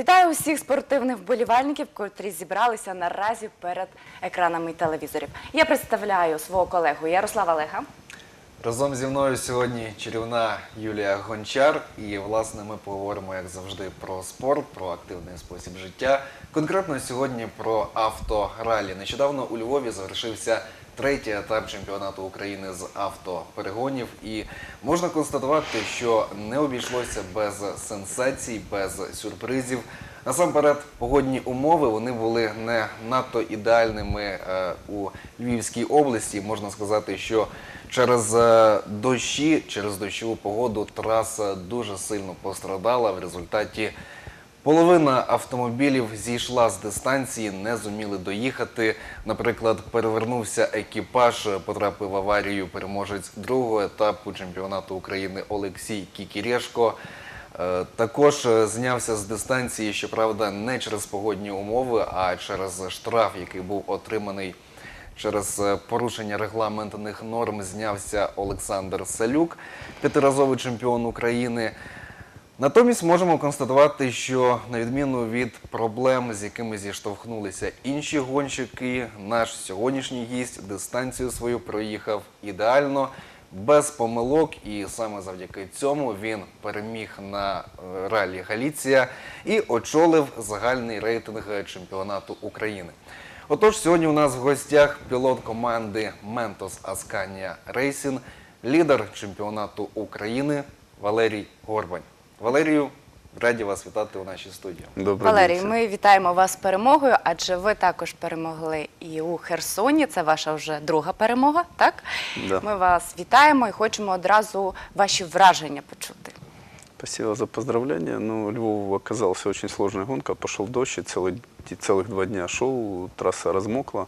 Вітаю усіх спортивних вболівальників, котрі зібралися наразі перед екранами телевізорів. Я представляю свого колегу Ярослава Лега. Разом зі мною сьогодні чарівна Юлія Гончар. І власне ми поговоримо, як завжди, про спорт, про активний спосіб життя. Конкретно сьогодні про авторалі. Нещодавно у Львові завершився третій етап чемпіонату України з автоперегонів. І можна констатувати, що не обійшлося без сенсацій, без сюрпризів. Насамперед, погодні умови вони були не надто ідеальними е, у Львівській області. Можна сказати, що через е, дощі, через дощову погоду траса дуже сильно пострадала. В результаті половина автомобілів зійшла з дистанції, не зуміли доїхати. Наприклад, перевернувся екіпаж, потрапив в аварію переможець другого етапу чемпіонату України Олексій Кікірєшко. Е, Також е, знявся з дистанції, щоправда, не через погодні умови, а через штраф, який був отриманий через е, порушення регламентних норм. Знявся Олександр Салюк, п'ятиразовий чемпіон України. Натомість можемо констатувати, що на відміну від проблем, з якими зіштовхнулися інші гонщики, наш сьогоднішній гість дистанцію свою проїхав ідеально, без помилок, і саме завдяки цьому він переміг на е, ралі Галіція і очолив загальний рейтинг чемпіонату України. Отож, сьогодні у нас в гостях пілот команди Ментос Асканія Рейсін, лідер чемпіонату України Валерій Горбань. Валерію, раді вас вітати у нашій студії. Добрый Валерій, день. ми вітаємо вас з перемогою, адже ви також перемогли і у Херсоні. Це ваша вже друга перемога, так? Да. Ми вас вітаємо і хочемо одразу ваші враження почути. Спасибо за поздравления. Ну, Львов оказался очень сложная гонка. Пошел дождь, и целый, и целых два дня шел, трасса размокла.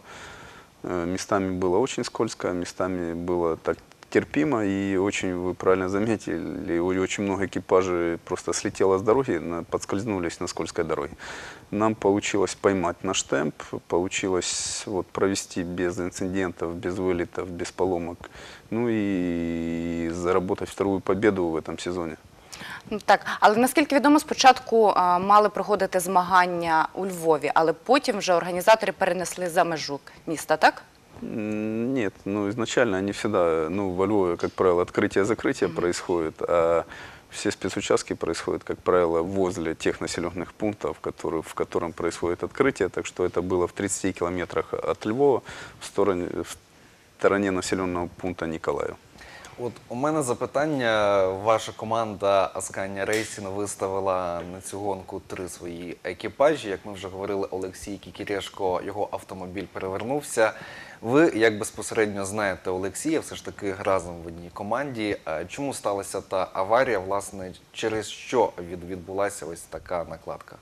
Э, Местами было очень скользко, местами было так терпимо. И очень, вы правильно заметили, у- очень много экипажей просто слетело с дороги, на- подскользнулись на скользкой дороге. Нам получилось поймать наш темп, получилось вот, провести без инцидентов, без вылетов, без поломок. Ну и заработать вторую победу в этом сезоне. Ну, Так, але наскільки відомо, спочатку а, мали проходити змагання у Львові, але потім вже організатори перенесли за межу міста, так? Нет, ну изначально они всегда, ну во Львове, как правило, открытие-закрытие происходит, а все спецучастки происходят, как правило, возле тех населенных пунктов, которые, в котором происходит открытие, так что это было в 30 километрах от Львова в стороне, в стороне населенного пункта Николаев. От у мене запитання. Ваша команда Аскання Рейсін виставила на цю гонку три свої екіпажі. Як ми вже говорили, Олексій Кікірешко, його автомобіль перевернувся. Ви як безпосередньо знаєте Олексія, все ж таки разом в одній команді. Чому сталася та аварія? Власне, через що відбулася ось така накладка?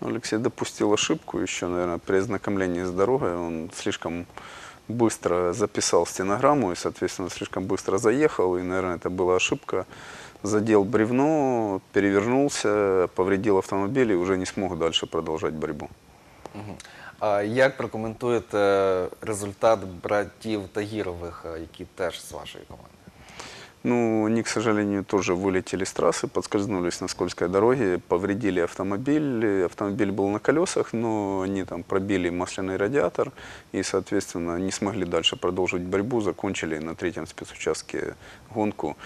Алексей допустил ошибку еще, наверное, при ознакомлении с дорогой. Он слишком быстро записал стенограмму и, соответственно, слишком быстро заехал. И, наверное, это была ошибка. Задел бревно, перевернулся, повредил автомобиль и уже не смог дальше продолжать борьбу. Мгм. А як прокоментуєте результат братів Тагірових, е, які теж з вашої команди? Ну, они, к сожалению, тоже вылетели с трассы, подскользнулись на скользкой дороге, повредили автомобиль. Автомобиль был на колесах, но они там пробили масляный радиатор и, соответственно, не смогли дальше продолжить борьбу, закончили на третьем спецучастке гонку.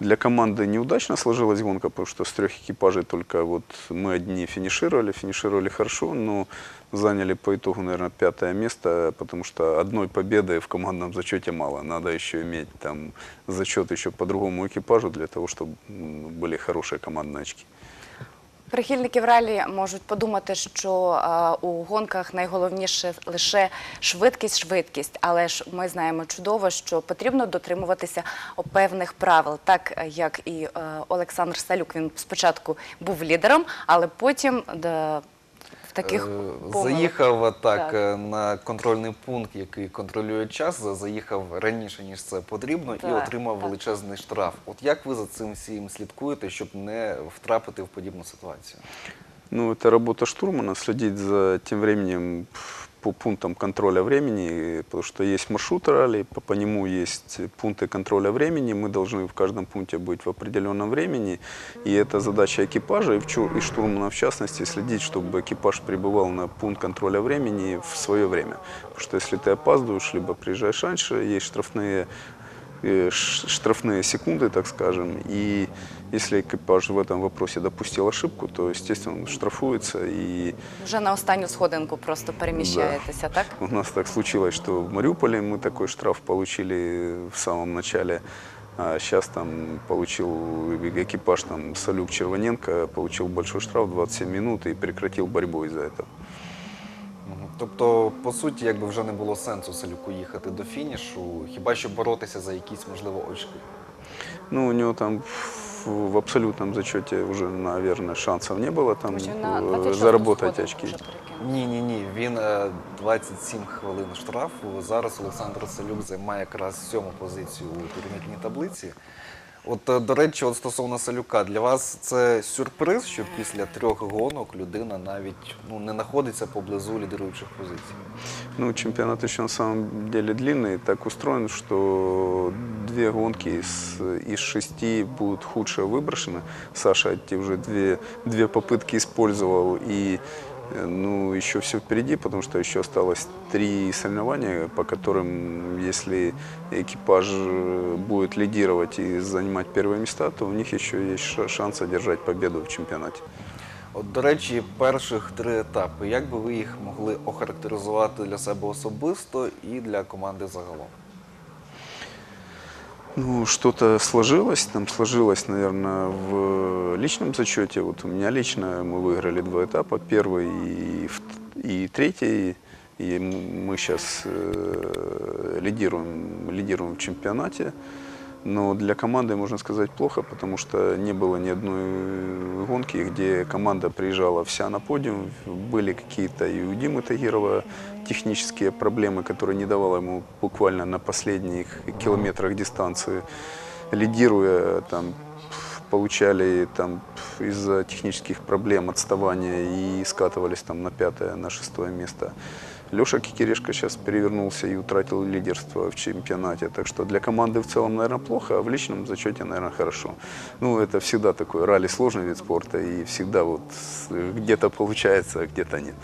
Для команды неудачно сложилась гонка, потому что с трех экипажей только вот мы одни финишировали, финишировали хорошо, но заняли по итогу, наверное, пятое место, потому что одной победы в командном зачете мало. Надо еще иметь там зачет еще по другому экипажу для того, чтобы м, были хорошие командные очки. Прихильники в ралі можуть подумати, що а, у гонках найголовніше лише швидкість, швидкість. Але ж ми знаємо чудово, що потрібно дотримуватися певних правил, так е, як і е, Олександр Салюк. Він спочатку був лідером, але потім де, в таких Е, помилок. Заїхав так, Так. е, на контрольний пункт, який контролює час, заїхав раніше, ніж це потрібно, і отримав так. величезний штраф. От як ви за цим всім слідкуєте, щоб не втрапити в подібну ситуацію? Ну, это работа штурмана, следить за тем временем, по пунктам контроля времени, потому что есть маршрут ралли, по, по нему есть пункты контроля времени, мы должны в каждом пункте быть в определенном времени, и это задача экипажа и, в чу- и штурмана в частности следить, чтобы экипаж прибывал на пункт контроля времени в свое время. Потому что если ты опаздываешь, либо приезжаешь раньше, есть штрафные э, ш- штрафные секунды, так скажем, и если экипаж в этом вопросе допустил ошибку, то, естественно, он штрафуется, и Вже на останню сходинку просто переміщаєтеся, так? у нас так случилось, что в Мариуполе мы такой штраф получили в самом начале, а сейчас там получил экипаж там Салюк Червоненко, получил большой штраф 27 минут и прекратил борьбу из-за этого. Тобто, по суті, якби вже не було сенсу Салюку їхати до фінішу, хіба що боротися за якісь, можливо, очки. Ну, у него там в, в абсолютном зачете уже, наверное, шансов не было там Тому що на э, 26 заработать сходинку очки. вже перекинув. Ні, ні, ні. Він е, 27 хвилин штрафу. Зараз Олександр Салюк займає якраз сьому позицію у турнірній таблиці. От, е, до речі, от стосовно Салюка, для вас це сюрприз, що після трьох гонок людина навіть ну, не знаходиться поблизу лідируючих позицій. Ну, чемпионат еще на самом деле длинный, так устроен, что две гонки из, из шести будут худшие выброшены. Саша эти уже две, две попытки использовал, и э, ну, еще все впереди, потому что еще осталось три соревнования, по которым, если экипаж э, будет лидировать и занимать первые места, то у них еще есть ша- шанс одержать победу в чемпионате. От, до речі, перших три етапи. Як би ви їх могли охарактеризувати для себе особисто і для команди загалом? Ну, что-то сложилось. Там сложилось, наверное, в личном зачете. Вот у меня лично мы выиграли два этапа. Первый и, вт- и третий. И м- мы сейчас лидируем, лидируем в чемпионате. Но для команды, можно сказать, плохо, потому что не было ни одной гонки, где команда приезжала вся на подиум. Были какие-то и у Димы Тагирова технические проблемы, которые не давало ему буквально на последних километрах дистанции, лидируя, там, получали там из-за технических проблем отставания и скатывались там на пятое, на шестое место. Леша Кикирешко сейчас перевернулся и утратил лидерство в чемпионате. Так что для команды в целом, наверное, плохо, а в личном зачете, наверное, хорошо. Ну, это всегда такой ралли сложный вид спорта, и всегда вот с- где-то получается, а где-то нет.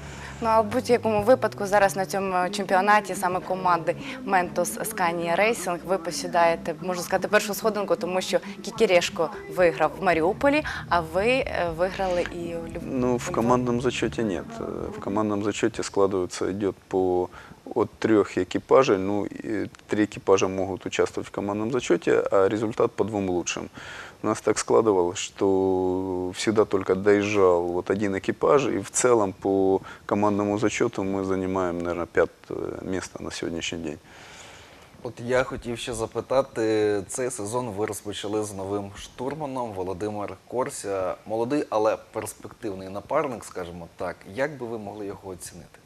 Ну а в будь-якому випадку зараз на цьому чемпіонаті саме команди Ментос Scania Racing ви посідаєте, можна сказати, першу сходинку, тому що Кікірешко виграв в Маріуполі, а ви е, виграли і у Львові. Ну, в командном зачете нет. Э, В командном зачете складывается, идет по от трех экипажей. Ну, и три экипажа могут участвовать в командном зачете, а результат по двум лучшим. У нас так складывалось, что всегда только доезжал вот один экипаж, и в целом по командному зачету мы занимаем, наверное, пятое место на сегодняшний день. От я хотів ще запитати, цей сезон ви розпочали з новим штурманом Володимир Корся. Молодий, але перспективний напарник, скажімо так. Як би ви могли його оцінити?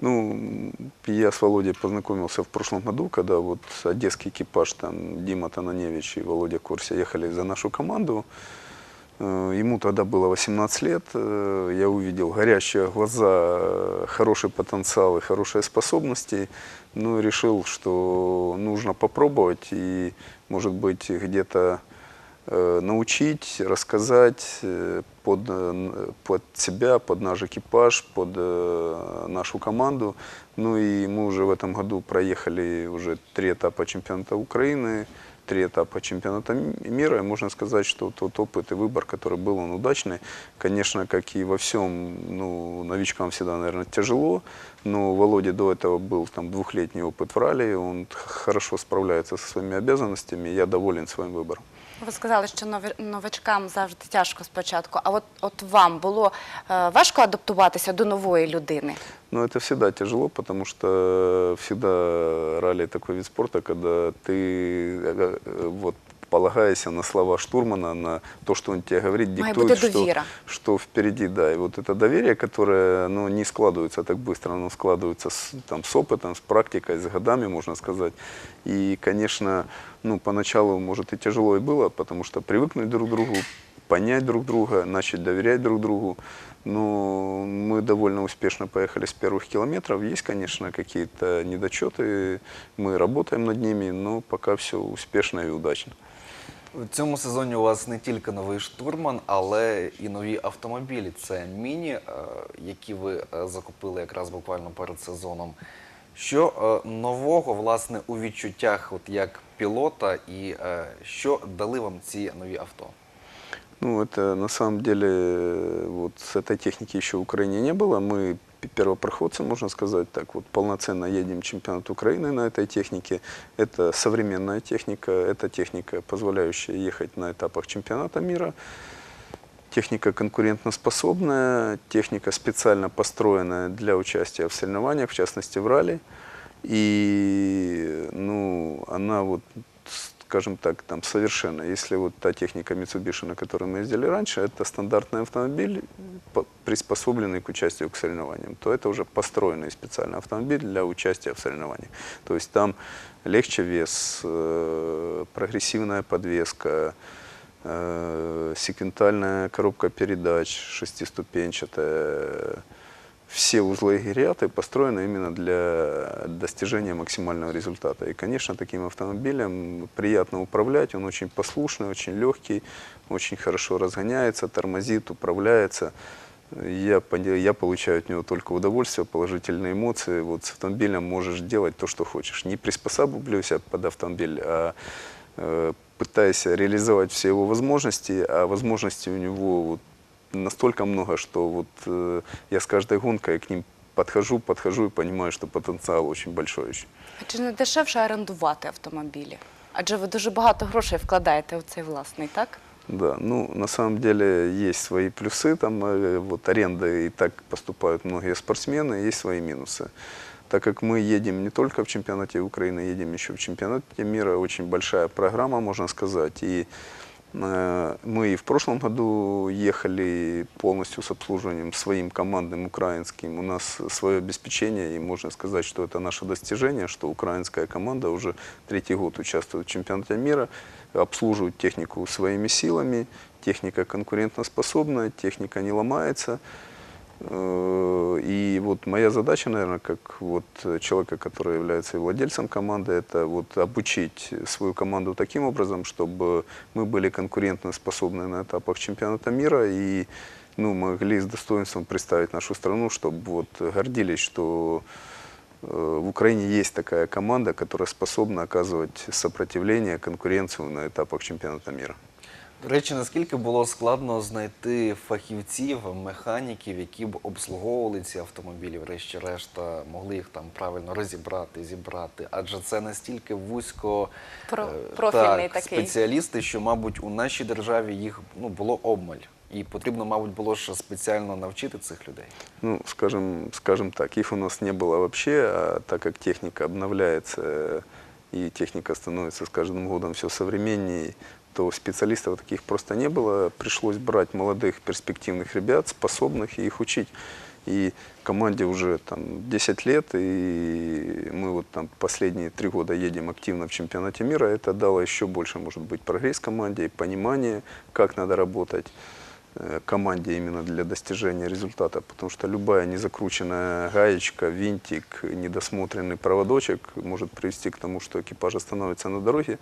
Ну, я с Володей познакомился в прошлом году, когда вот одесский экипаж, там Дима Тананевич и Володя Курся ехали за нашу команду. Э, Ему тогда было 18 лет. Э, Я увидел горящие глаза, хороший потенциал и хорошие способности. Ну, и решил, что нужно попробовать и, может быть, где-то научить, рассказать э, под, э, под себя, под наш экипаж, под э, нашу команду. Ну и мы уже в этом году проехали уже три этапа чемпионата Украины, три этапа чемпионата мира. И можно сказать, что тот опыт и выбор, который был, он удачный. Конечно, как и во всем, ну, новичкам всегда, наверное, тяжело. Но Володя до этого был там двухлетний опыт в ралли, он хорошо справляется со своими обязанностями. Я доволен своим выбором. Ви сказали, що нові- новачкам завжди тяжко спочатку. А от, от вам було е, важко адаптуватися до нової людини? Но это всегда тяжело, потому что всегда ралли такой вид спорта, когда ты э, э, вот полагаешься на слова штурмана, на то, что он тебе говорит, диктует, что, что впереди, да. И вот это доверие, которое оно не складывается так быстро, оно складывается с, там, с опытом, с практикой, с годами, можно сказать. И, конечно, ну, поначалу, может, и тяжело и было, потому что привыкнуть друг к другу, понять друг друга, начать доверять друг другу. Но мы довольно успешно поехали с первых километров. Есть, конечно, какие-то недочеты, мы работаем над ними, но пока все успешно и удачно. В цьому сезоні у вас не тільки новий штурман, але і нові автомобілі. Це міні, е, які ви е, закупили якраз буквально перед сезоном. Що е, нового власне у відчуттях, от як пілота, і е, що дали вам ці нові авто? Ну, это на самом деле, э, вот с этой техники еще в Украине не было. Мы первопроходцы, можно сказать так, вот полноценно едем чемпионат Украины на этой технике. Это современная техника, это техника, позволяющая ехать на этапах чемпионата мира. Техника конкурентоспособная, техника специально построенная для участия в соревнованиях, в частности в ралли. И ну, она вот, скажем так, там совершенно. Если вот та техника Mitsubishi, на которой мы ездили раньше, это стандартный автомобиль, по- приспособленный к участию к соревнованиям, то это уже построенный специальный автомобиль для участия в соревнованиях. То есть там легче вес, э, прогрессивная подвеска, э, секвентальная коробка передач шестиступенчатая. Все узлы и гириаты построены именно для достижения максимального результата. И, конечно, таким автомобилем приятно управлять. Он очень послушный, очень легкий, очень хорошо разгоняется, тормозит, управляется. Я, я получаю от него только удовольствие, положительные эмоции. Вот с автомобилем можешь делать то, что хочешь. Не приспосабливайся под автомобиль, а э, пытаясь реализовать все его возможности, а возможностей у него вот настолько много, что вот э, я с каждой гонкой к ним подхожу, подхожу и понимаю, что потенциал очень большой еще. А Чи не дешевше орендувати автомобілі? Адже ви дуже багато грошей вкладаєте у цей власний, так? Да, ну на самом деле есть свои плюсы, там э, вот аренда и так поступают многие спортсмены, есть свои минусы. Так как мы едем не только в чемпионате Украины, едем еще в чемпионате мира, очень большая программа, можно сказать, и э, мы и в прошлом году ехали полностью с обслуживанием своим командным украинским. У нас свое обеспечение, и можно сказать, что это наше достижение, что украинская команда уже третий год участвует в чемпионате мира, обслуживают технику своими силами, техника конкурентоспособная, техника не ломается. Э, И вот моя задача, наверное, как вот человека, который является и владельцем команды, это вот обучить свою команду таким образом, чтобы мы были конкурентоспособны на этапах чемпионата мира и ну, могли с достоинством представить нашу страну, чтобы вот гордились, что э, в Украине есть такая команда, которая способна оказывать сопротивление, конкуренцию на этапах чемпионата мира. До речі, наскільки було складно знайти фахівців, механіків, які б обслуговували ці автомобілі, врешті-решта, могли їх там правильно розібрати, зібрати. Адже це настільки вузько Про- е, профільний так, такий. спеціалісти, що, мабуть, у нашій державі їх ну, було обмаль. І потрібно, мабуть, було ще спеціально навчити цих людей. Ну, скажем, скажем так, их у нас не было вообще, а так как техника обновляется э, и техника становится с каждым годом все современнее, то специалистов таких просто не было. Пришлось брать молодых перспективных ребят, способных, и их учить. И команде уже там 10 лет, и мы вот там последние три года едем активно в чемпионате мира. Это дало еще больше, может быть, прогресс команде, понимание, как надо работать э, команде именно для достижения результата, потому что любая незакрученная гаечка, винтик, недосмотренный проводочек может привести к тому, что экипаж остановится на дороге,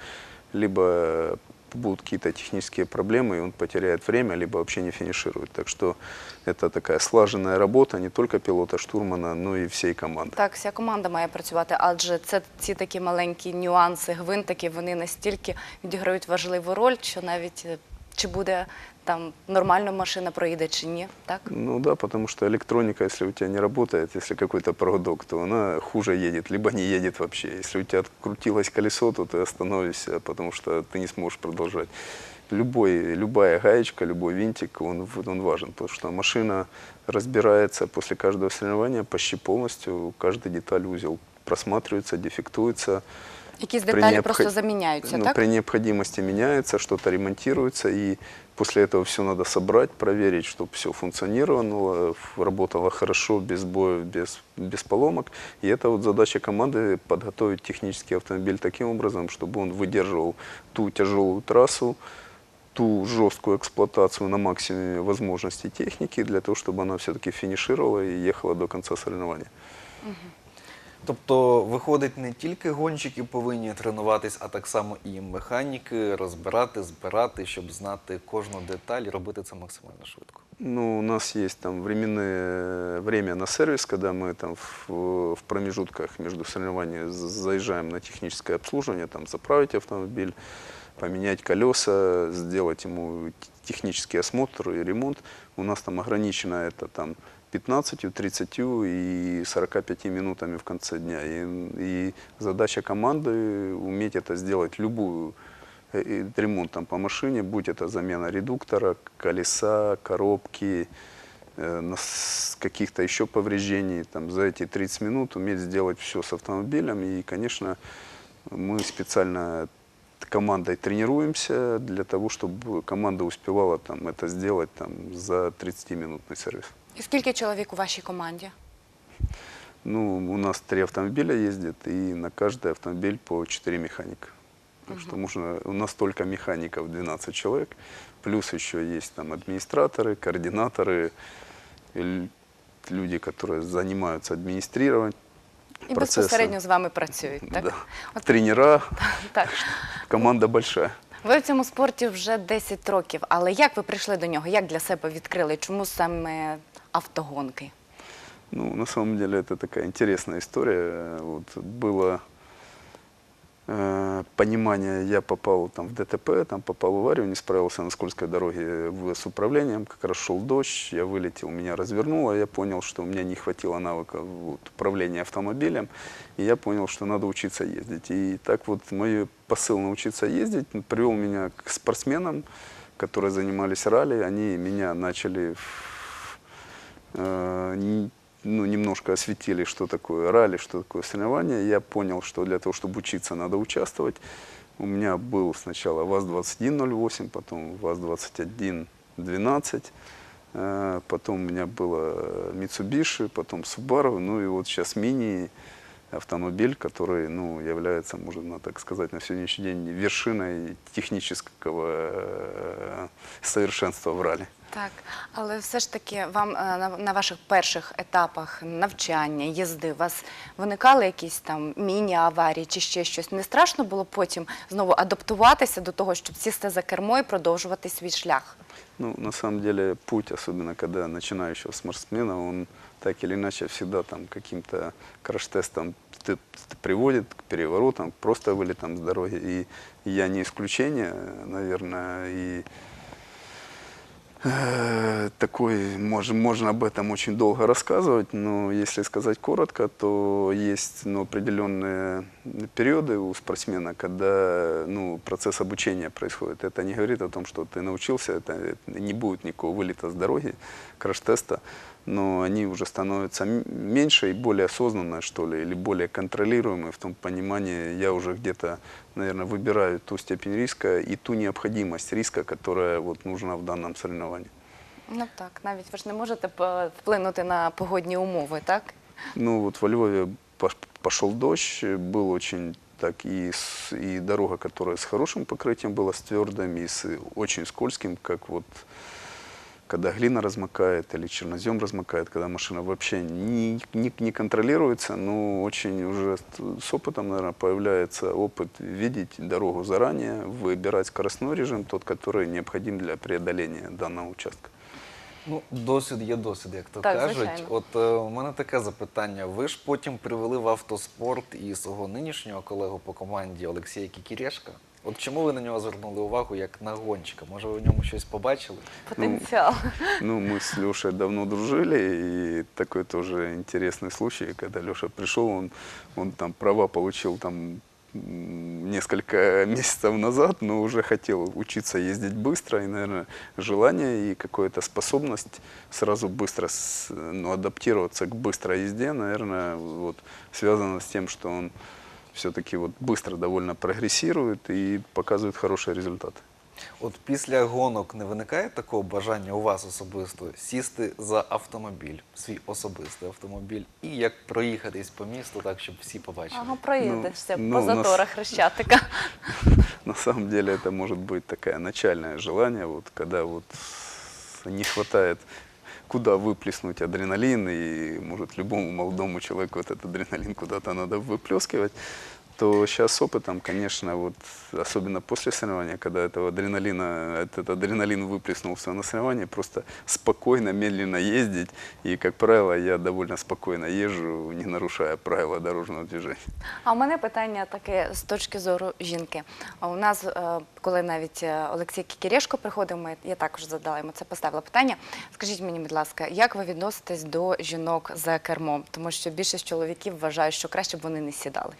либо будут какие-то технические проблемы, и он потеряет время, либо вообще не финиширует. Так что это такая слаженная работа не только пилота, штурмана, но и всей команды. Так, вся команда має працювати, адже це ці такі маленькі нюанси, гвинтики, вони настільки відіграють важливу роль, що навіть е, чи буде там нормально машина проїде чи ні, так? Ну да, потому что электроника, если у тебя не работает, если какой-то проводок, то она хуже едет, либо не едет вообще. Если у тебя открутилось колесо, то ты остановишься, потому что ты не сможешь продолжать. Любой, любая гаечка, любой винтик, он, в- он важен, потому что машина разбирается после каждого соревнования почти полностью, каждая деталь узел просматривается, дефектуется. Якісь При деталі необход- просто заміняються, ну, так? При необходимости меняется, что-то ремонтируется, и после этого все надо собрать, проверить, чтобы все функционировало, ф- работало хорошо, без боев, без, без поломок. И это вот задача команды подготовить технический автомобиль таким образом, чтобы он выдерживал ту тяжелую трассу, ту жесткую эксплуатацию на максимуме возможностей техники для того, чтобы она все-таки финишировала и ехала до конца соревнования. Тобто, виходить, не тільки гонщики повинні тренуватись, а так само і механіки розбирати, збирати, щоб знати кожну деталь і робити це максимально швидко. Ну, у нас есть там временное время на сервис, когда мы там в, в промежутках между соревнованиями з- заезжаем на техническое обслуживание, там заправить автомобиль, поменять колеса, сделать ему технический осмотр и ремонт. У нас там ограничено это там 15, 30 и 45 минутами в конце дня. И, и задача команды уметь это сделать любую э, ремонт там по машине, будь это замена редуктора, колеса, коробки, э, каких-то еще повреждений, там, за эти 30 минут уметь сделать все с автомобилем. И, конечно, мы специально командой тренируемся для того, чтобы команда успевала там, это сделать там, за 30-минутный сервис. І скільки чоловік у вашій команді? Ну, у нас три автомобиля ездит, и на каждый автомобиль по 4 механика. Так что можно, у нас только механиков 12 человек, плюс еще есть там администраторы, координаторы, л- люди, которые занимаются администрированием. І безпосередньо з вами працюють, так? Да. От, Тренера, так. команда большая. Ви в цьому спорті вже 10 років, але як ви прийшли до нього? Як для себе відкрили? Чому саме автогонки? Ну, на самом деле это такая интересная история. Вот было э, понимание, я попал там в ДТП, там попал в аварию, не справился на скользкой дороге с управлением, как раз шел дождь, я вылетел, меня развернуло, я понял, что у меня не хватило навыка вот, управления автомобилем, и я понял, что надо учиться ездить. И так вот мой посыл научиться ездить привел меня к спортсменам, которые занимались ралли, они меня начали ну, немножко осветили, что такое ралли, что такое соревнование. Я понял, что для того, чтобы учиться, надо участвовать. У меня был сначала ВАЗ-2108, потом ВАЗ-2112, э, потом у меня было Mitsubishi, потом Subaru, ну и вот сейчас Мини автомобиль, который ну, является, можно так сказать, на сегодняшний день вершиной технического э, совершенства в ралли. Так, але все ж таки вам е, на, ваших перших етапах навчання, їзди, у вас виникали якісь там міні-аварії чи ще щось? Не страшно було потім знову адаптуватися до того, щоб сісти за кермо і продовжувати свій шлях? Ну, на самом деле, путь, особенно когда начинающего спортсмена, он так или иначе всегда там каким-то краш-тестом т- т- приводит к переворотам, просто вылетам с дороги. И я не исключение, наверное, и такой, мож- можно об этом очень долго рассказывать, но если сказать коротко, то есть ну, определенные периоды у спортсмена, когда ну, процесс обучения происходит. Это не говорит о том, что ты научился, это не будет никакого вылета с дороги, краш-теста, но они уже становятся м- меньше и более осознанные, что ли, или более контролируемые в том понимании, я уже где-то, наверное, выбираю ту степень риска и ту необходимость риска, которая вот нужна в данном соревновании. Ну так, навіть ви ж не можете по- вплинути на погодні умови, так? Ну вот во Львове пош- пошел дождь, был очень так и, с- и дорога, которая с хорошим покрытием была, с твердым, и с очень скользким, как вот когда глина размокает или чернозем размокает, когда машина вообще не, не, не контролируется, но очень уже с с опытом, наверное, появляется опыт видеть дорогу заранее, выбирать скоростной режим, тот, который необходим для преодоления данного участка. Ну, досвід є досвід, як то Так, кажуть. звичайно. От е, у мене таке запитання. Ви ж потім привели в автоспорт і свого нинішнього колегу по команді Олексія Кікірешка. От чому ви на нього звернули увагу як на гонщика? Може, ви в ньому щось побачили? Потенціал. Ну, мы с Лешей давно дружили, и такой тоже интересный случай, когда Леша пришел, он, он там права получил там несколько месяцев назад, но уже хотел учиться ездить быстро, и, наверное, желание и какая-то способность сразу быстро ну, адаптироваться к быстрой езде, наверное, вот, связано с тем, что он все-таки вот быстро довольно прогрессирует и показывает хорошие результаты. От після гонок не виникає такого бажання у вас особисто сісти за автомобіль, свій особистий автомобіль, і як проїхатись по місту, так щоб всі побачили. Ага, проїдешся Ну, по ну, у нас- заторах Хрещатика. На самом деле это может быть такое начальное желание, вот, когда вот не хватает куда выплеснуть адреналин, и может любому молодому человеку этот адреналин куда-то надо выплескивать, то сейчас с опытом, конечно, вот особенно после соревнования, когда этого адреналина, этот адреналин выплеснулся на соревнования, просто спокойно, медленно ездить. И, как правило, я довольно спокойно езжу, не нарушая правила дорожного движения. А у мене питання таке з точки зору жінки. А у нас, е, коли навіть е, Олексій Кікірєшко приходив, ми, я також задала йому це поставила питання. Скажіть мені, будь ласка, як ви відноситесь до жінок за кермом? Тому що більшість чоловіків вважають, що краще б вони не сідали.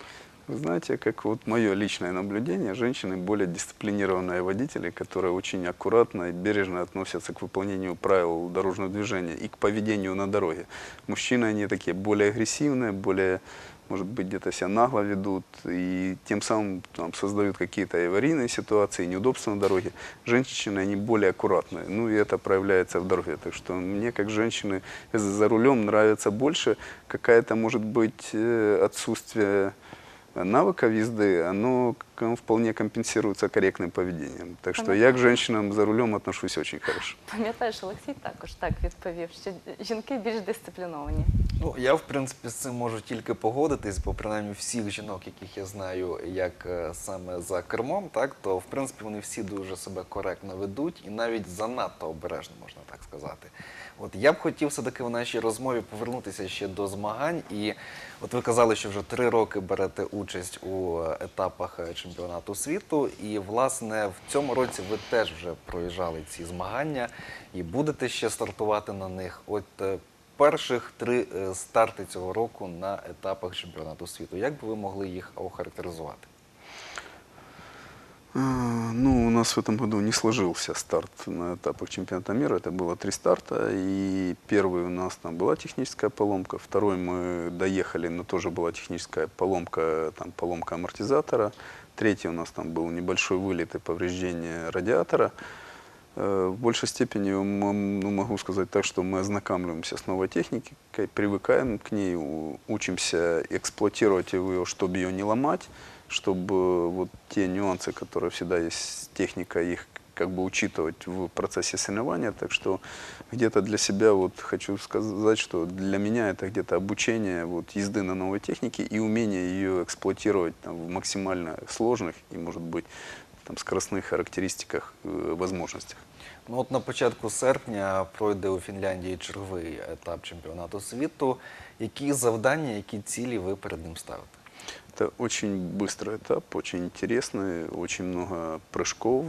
Вы знаете, как вот мое личное наблюдение, женщины более дисциплинированные водители, которые очень аккуратно и бережно относятся к выполнению правил дорожного движения и к поведению на дороге. Мужчины, они такие более агрессивные, более, может быть, где-то себя нагло ведут и тем самым там, создают какие-то аварийные ситуации, неудобства на дороге. Женщины, они более аккуратные, ну и это проявляется в дороге. Так что мне, как женщины, за рулем нравится больше какая-то, может быть, э, отсутствие навыков езды, оно к- вполне компенсируется корректным поведением. Так что я к женщинам за рулем отношусь очень хорошо. Пам'ятаєш, Олексій також так відповів, що жінки більш дисципліновані. Ну, я, в принципі, з цим можу тільки погодитись, бо принаймні всіх жінок, яких я знаю, як е, саме за кермом, так, то в принципі вони всі дуже себе коректно ведуть і навіть занадто обережно, можна так сказати. От я б хотів все-таки в нашій розмові повернутися ще до змагань. І от ви казали, що вже три роки берете участь у етапах е, чемпіонату світу. І, власне, в цьому році ви теж вже проїжджали ці змагання і будете ще стартувати на них. От е, перших три е, старти цього року на етапах чемпіонату світу. Як би ви могли їх охарактеризувати? Нас в этом году не сложился старт на этапах чемпионата мира. Это было три старта. И первый у нас там была техническая поломка. Второй мы доехали, но тоже была техническая поломка, там поломка амортизатора. Третий у нас там был небольшой вылет и повреждение радиатора. Э, В большей степени ну, могу сказать так, что мы ознакомливаемся с новой техникой, привыкаем к ней, учимся эксплуатировать ее, чтобы ее не ломать, чтобы вот те нюансы, которые всегда есть с техникой, их как бы учитывать в процессе соревнования. Так что где-то для себя вот хочу сказать, что для меня это где-то обучение вот езды на новой технике и умение ее эксплуатировать там, в максимально сложных и, может быть, там, скоростных характеристиках, э, возможностях. Ну от на початку серпня пройде у Фінляндії черговий етап чемпіонату світу. Які завдання, які цілі ви перед ним ставите? Это очень быстрый этап, очень интересный, очень много прыжков,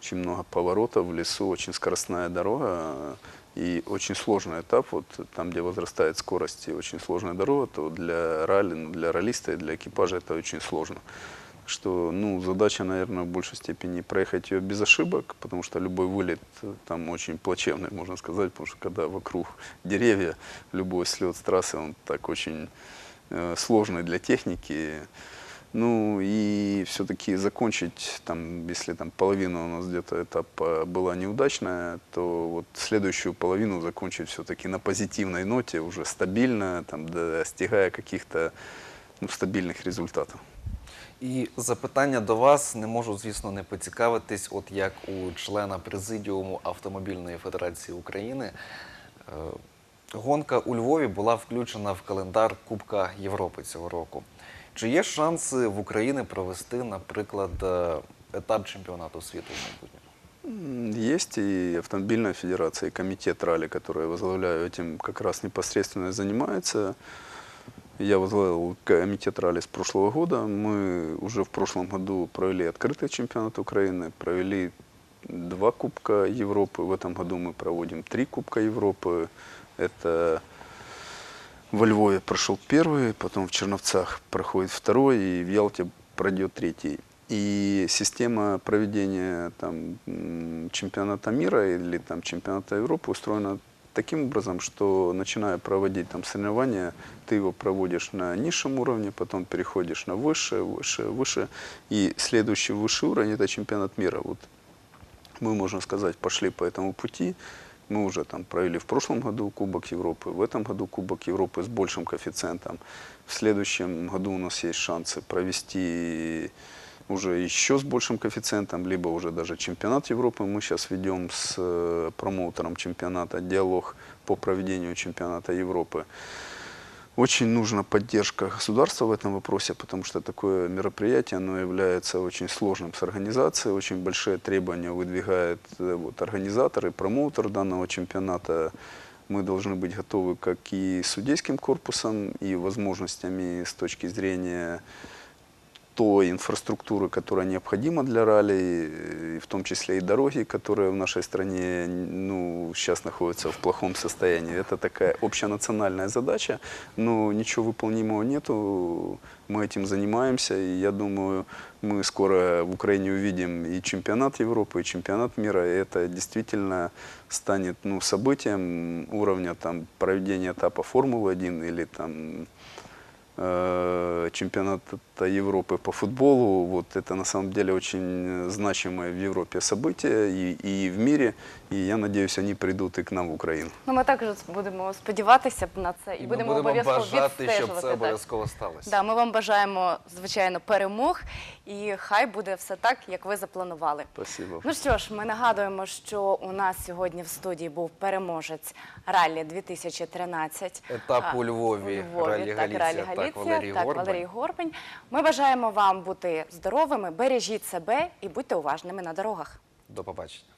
очень много поворотов в лесу, очень скоростная дорога и очень сложный этап. Вот там, где возрастает скорость и очень сложная дорога, то для ралли, для раллиста и для экипажа это очень сложно. Что, ну, задача, наверное, в большей степени проехать ее без ошибок, потому что любой вылет там очень плачевный, можно сказать, потому что когда вокруг деревья, любой слет с трассы, он так очень э, сложный для техники. Ну и все-таки закончить, там, если там половина у нас где-то этапа была неудачная, то вот следующую половину закончить все-таки на позитивной ноте, уже стабильно, там, достигая каких-то ну, стабильных результатов. І запитання до вас не можу, звісно, не поцікавитись, от як у члена президіуму Автомобільної Федерації України. Е, Гонка у Львові була включена в календар Кубка Європи цього року. Чи є шанси в Україні провести, наприклад, е, етап чемпіонату світу в майбутньому? М, Есть и автомобильная федерация, и комитет ралли, который я возглавляю, этим как раз непосредственно и занимается. Я возглавил комитет ралли с прошлого года. Мы уже в прошлом году провели открытый чемпионат Украины, провели два Кубка Европы. В этом году мы проводим три Кубка Европы. Это во Львове прошел первый, потом в Черновцах проходит второй, и в Ялте пройдет третий. И система проведения там, чемпионата мира или там, чемпионата Европы устроена таким образом, что начиная проводить там соревнования, ты его проводишь на низшем уровне, потом переходишь на высшее, выше, выше. И следующий высший уровень – это чемпионат мира. Вот мы, можно сказать, пошли по этому пути. Мы уже там провели в прошлом году Кубок Европы, в этом году Кубок Европы с большим коэффициентом. В следующем году у нас есть шансы провести уже еще с большим коэффициентом, либо уже даже чемпионат Европы. Мы сейчас ведем с э, промоутером чемпионата диалог по проведению чемпионата Европы. Очень нужна поддержка государства в этом вопросе, потому что такое мероприятие, оно является очень сложным с организацией, очень большие требования выдвигает э, вот, организатор и промоутер данного чемпионата. Мы должны быть готовы как и судейским корпусом, и возможностями с точки зрения той инфраструктуры, которая необходима для ралли, в том числе и дороги, которые в нашей стране ну, сейчас находятся в плохом состоянии. Это такая общенациональная задача, но ничего выполнимого нету. Мы этим занимаемся, и я думаю, мы скоро в Украине увидим и чемпионат Европы, и чемпионат мира. И это действительно станет ну, событием уровня там, проведения этапа Формулы-1 или там чемпионата Европы по футболу. Вот это на самом деле очень значимое в Европе событие и, и в мире. И я надеюсь, они придут и к нам в Украину. Ну, ми також будемо сподіватися на це і, І будемо, обов'язково бажати, щоб це обов'язково сталося. Да, ми вам бажаємо, звичайно, перемог, і хай буде все так, як ви запланували. Спасибо. Ну що ж, ми нагадуємо, що у нас сьогодні в студії був переможець раллі 2013. Етап у Львові, раллі так, Галіція, раллі так, Галіція, Валерій так, Горбань. Валерій Горбань. Ми бажаємо вам бути здоровими, бережіть себе і будьте уважними на дорогах. До побачення.